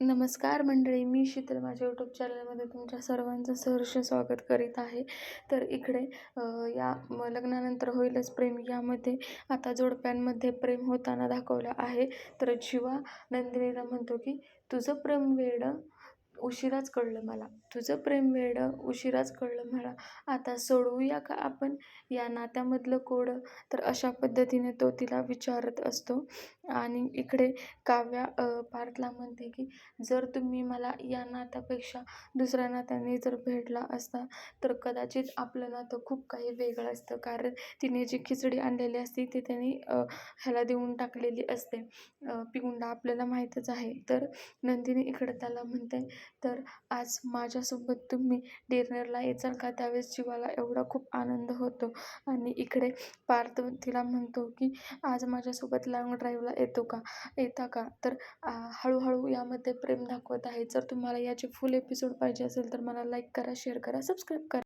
नमस्कार मंडळी मी शीतल माझ्या यूट्यूब चॅनलमध्ये तुमच्या सर्वांचं सहर्ष स्वागत करीत आहे. तर इकडे या लग्नानंतर होईलच प्रेम. यामध्ये आता जोडप्यांमध्ये प्रेम होताना दाखवलं आहे. तर जीवा नंदिनीला म्हणतो की तुझं प्रेम वेडं उशिराच कळलं मला. तुझं प्रेम वेडं उशिराच कळलं मला. आता सोडवूया का आपण या नात्यामधलं कोडं तर अशा पद्धतीने तो तिला विचारत असतो. आणि इकडे काव्या पार्थला म्हणते की जर तुम्ही मला या नात्यापेक्षा दुसऱ्या नात्याने जर भेटला असता तर कदाचित आपलं नातं खूप काही वेगळं असतं. कारण तिने जी खिचडी आणलेली असते ती त्याने ह्याला देऊन टाकलेली असते. अ, पिगुंडा आपल्याला माहीतच आहे. तर नंदिनी इकडे त्याला म्हणते तर आज माझ्यासोबत तुम्ही डिनरला येचाल का? त्यावेळेस जीवाला एवढा खूप आनंद होतो. आणि इकडे पार्थ तिला म्हणतो की आज माझ्यासोबत लॉंग ड्राईव्हला येतो का? येता का? तर हळूहळू यामध्ये प्रेम दाखवत आहे. जर तुम्हाला याचे फुल एपिसोड पाहिजे असेल तर मला लाईक करा शेअर करा सबस्क्राईब करा.